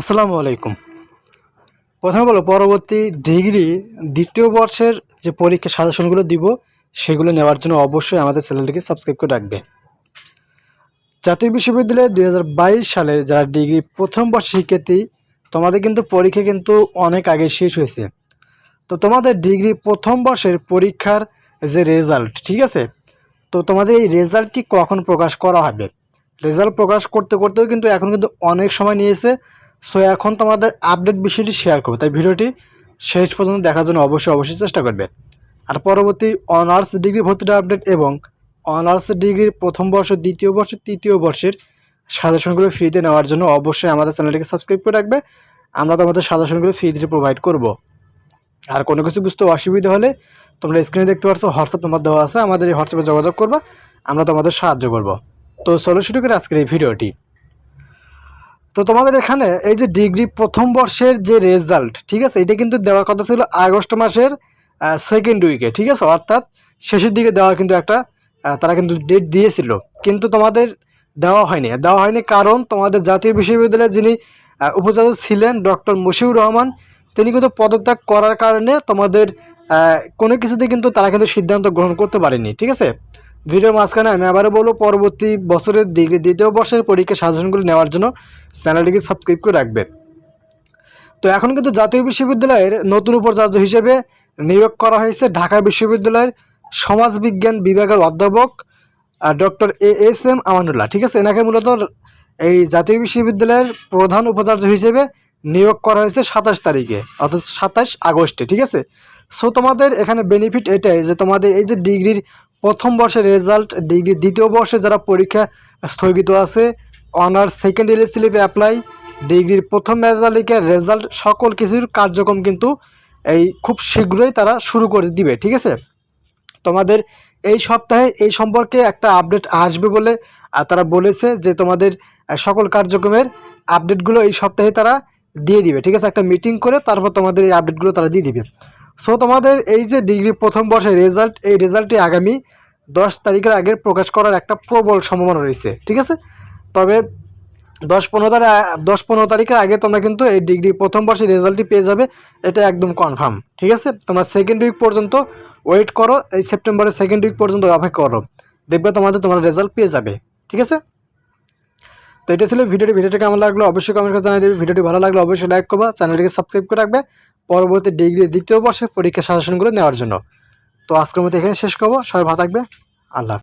আসসালামু আলাইকুম। প্রথমে বলো, পরবর্তী ডিগ্রি দ্বিতীয় বর্ষের যে পরীক্ষা সাজেশনগুলো দিব, সেগুলো নেওয়ার জন্য অবশ্যই আমাদের চ্যানেলটিকে সাবস্ক্রাইব করে রাখবে। জাতীয় বিশ্ববিদ্যালয়ে দু হাজার বাইশ সালের যারা ডিগ্রি প্রথম বর্ষ শিক্ষার্থী, তোমাদের কিন্তু পরীক্ষা কিন্তু অনেক আগে শেষ হয়েছে। তো তোমাদের ডিগ্রি প্রথম বর্ষের পরীক্ষার যে রেজাল্ট, ঠিক আছে? তো তোমাদের এই রেজাল্টটি কখন প্রকাশ করা হবে? রেজাল্ট প্রকাশ করতে, করতেও কিন্তু এখন কিন্তু অনেক সময় নিয়েছে। সো এখন তোমাদের আপডেট বিষয়টি শেয়ার করব। তাই ভিডিওটি শেষ পর্যন্ত দেখার জন্য অবশ্যই অবশ্যই চেষ্টা করবে। আর পরবর্তী অনার্স ডিগ্রি ভর্তিটা আপডেট এবং অনার্স ডিগ্রির প্রথম বর্ষ, দ্বিতীয় বর্ষ, তৃতীয় বর্ষের সাজেশনগুলো ফ্রিতে নেওয়ার জন্য অবশ্যই আমাদের চ্যানেলটিকে সাবস্ক্রাইব করে রাখবে। আমরা তোমাদের সাজেশনগুলো ফ্রিতে প্রোভাইড করব। আর কোনো কিছু বুঝতে অসুবিধা হলে তোমরা স্ক্রিনে দেখতে পাচ্ছ হোয়াটসঅ্যাপ তোমার দেওয়া আছে। আমাদের এই হোয়াটসঅ্যাপে যোগাযোগ করবা, আমরা তোমাদের সাহায্য করব। তো চলো শুরু করে আজকের এই ভিডিওটি। তো তোমাদের এখানে এই যে ডিগ্রি প্রথম বর্ষের যে রেজাল্ট, ঠিক আছে? এটা কিন্তু দেওয়ার কথা ছিল আগস্ট মাসের সেকেন্ড উইকে ঠিক আছে? অর্থাৎ শেষের দিকে দেওয়ার কিন্তু একটা তারা কিন্তু ডেট দিয়েছিল। কিন্তু তোমাদের দেওয়া হয়নি। দেওয়া হয়নি কারণ তোমাদের জাতীয় বিশ্ববিদ্যালয়ের যিনি উপাচার্য ছিলেন ডক্টর মশিউর রহমান, তিনি কিন্তু পদত্যাগ করার কারণে তোমাদের কোনো কিছুতে কিন্তু তারা কিন্তু সিদ্ধান্ত গ্রহণ করতে পারেনি, ঠিক আছে? ভিডিওর মাঝখানে আমি আবারও বলব, পরবর্তী বছরের ডিগ্রি দ্বিতীয় বর্ষের পরীক্ষা সাজেশনগুলো নেওয়ার জন্য চ্যানেলটিকে সাবস্ক্রাইব করে রাখবে তো এখন কিন্তু জাতীয় বিশ্ববিদ্যালয়ের নতুন উপাচার্য হিসেবে নিয়োগ করা হয়েছে ঢাকা বিশ্ববিদ্যালয়ের সমাজবিজ্ঞান বিভাগের অধ্যাপক doctor A S M Amanullah. ঠিক আছে? এনাকে মূলত এই জাতীয় বিশ্ববিদ্যালয়ের প্রধান উপাচার্য হিসেবে নিয়োগ করা হয়েছে সাতাশ তারিখে, অর্থাৎ সাতাশ আগস্টে। ঠিক আছে? সো তোমাদের এখানে বেনিফিট এটাই যে তোমাদের এই যে ডিগ্রির প্রথম বর্ষের রেজাল্ট, ডিগ্রি দ্বিতীয় বর্ষে যারা পরীক্ষা স্থগিত আছে, অনার্স সেকেন্ড ইয়ার স্লিপে অ্যাপ্লাই ডিগ্রির প্রথম মেধাতালিকার রেজাল্ট, সকল কিছুর কার্যক্রম কিন্তু এই খুব শীঘ্রই তারা শুরু করে দিবে, ঠিক আছে? তোমাদের এই সপ্তাহে এই সম্পর্কে একটা আপডেট আসবে বলে তারা বলেছে যে তোমাদের সকল কার্যক্রমের আপডেটগুলো এই সপ্তাহে তারা দিয়ে দিবে, ঠিক আছে? একটা মিটিং করে তারপর তোমাদের এই আপডেটগুলো তারা দিয়ে দিবে। সো তোমাদের এই যে ডিগ্রি প্রথম বর্ষের রেজাল্ট এই রেজাল্টটি আগামী দশ তারিখের আগে প্রকাশ করার একটা প্রবল সম্ভাবনা রয়েছে, ঠিক আছে? তবে দশ পনেরো তারিখ, দশ পনেরো তারিখের আগে তোমরা কিন্তু এই ডিগ্রি প্রথম বর্ষের রেজাল্টটি পেয়ে যাবে, এটা একদম কনফার্ম ঠিক আছে? তোমরা সেকেন্ড উইক পর্যন্ত ওয়েট করো, এই সেপ্টেম্বরের সেকেন্ড উইক পর্যন্ত অপেক্ষা করো, দেখবে তোমাদের তোমার রেজাল্ট পেয়ে যাবে, ঠিক আছে? তো এটা ছিল ভিডিওটি ভিডিওটি কেমন লাগল অবশ্যই কমেন্ট করে জানিয়ে দেবে, ভিডিওটি ভালো লাগলে অবশ্যই লাইক করবা চ্যানেলটিকে সাবস্ক্রাইব করে রাখবে, পরবর্তী ডিগ্রি দ্বিতীয় বর্ষের পরীক্ষা সাজেশনগুলো নেওয়ার জন্য। তো আজকের মতো এখানে শেষ করব সবাই ভালো থাকবে আল্লাহ।